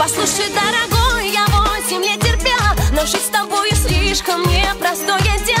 Послушай, дорогой, я восемь лет терпела Но жить с тобой слишком непростое дело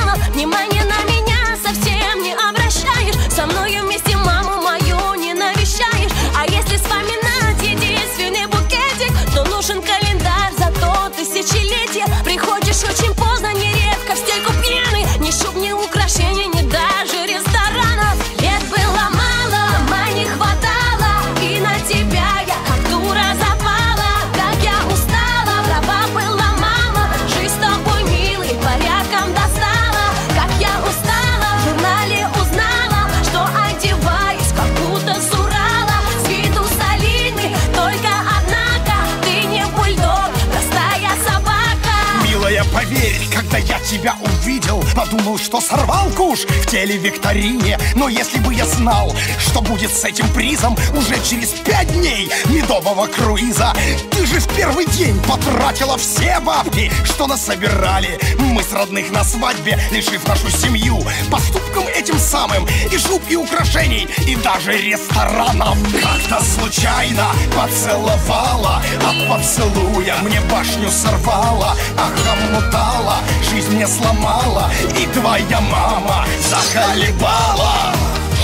когда я тебя увидел Подумал, что сорвал куш в телевикторине Но если бы я знал, что будет с этим призом Уже через пять дней медового круиза Ты же в первый день потратила все бабки Что нас собирали мы с родных на свадьбе Лишив нашу семью поступком этим самым И шуб, и украшений, и даже ресторанов. Как-то случайно поцеловала От поцелуя мне башню сорвала Охомутала, жизнь мне сломала И твоя мама захалебала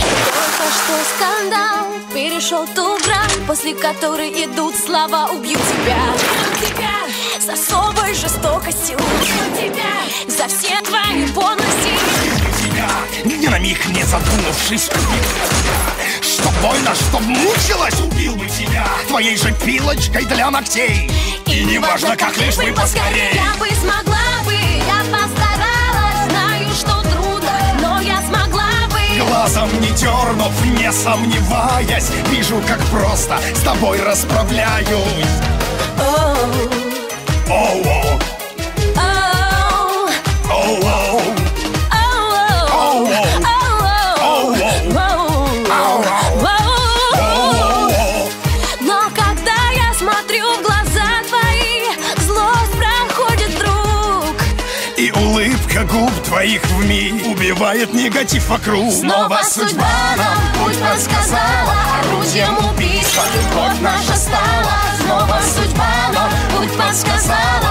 Только что скандал? Перешел ту После которой идут слова «Убью тебя, убью тебя С особой жестокостью. Убью тебя За все твои подлости тебя. Ни на миг не задумавшись убил тебя. Что больно, что мучилась, убил бы тебя. Твоей же пилочкой для ногтей. И не важно, как лишь бы поскорей. Я бы смогла Глазом не дернув, не сомневаясь Вижу, как просто с тобой расправляюсь улыбка губ твоих вмиг Убивает негатив вокруг Снова судьба нам путь подсказала, орудием убийства любовь наша стала. Снова судьба нам путь подсказала,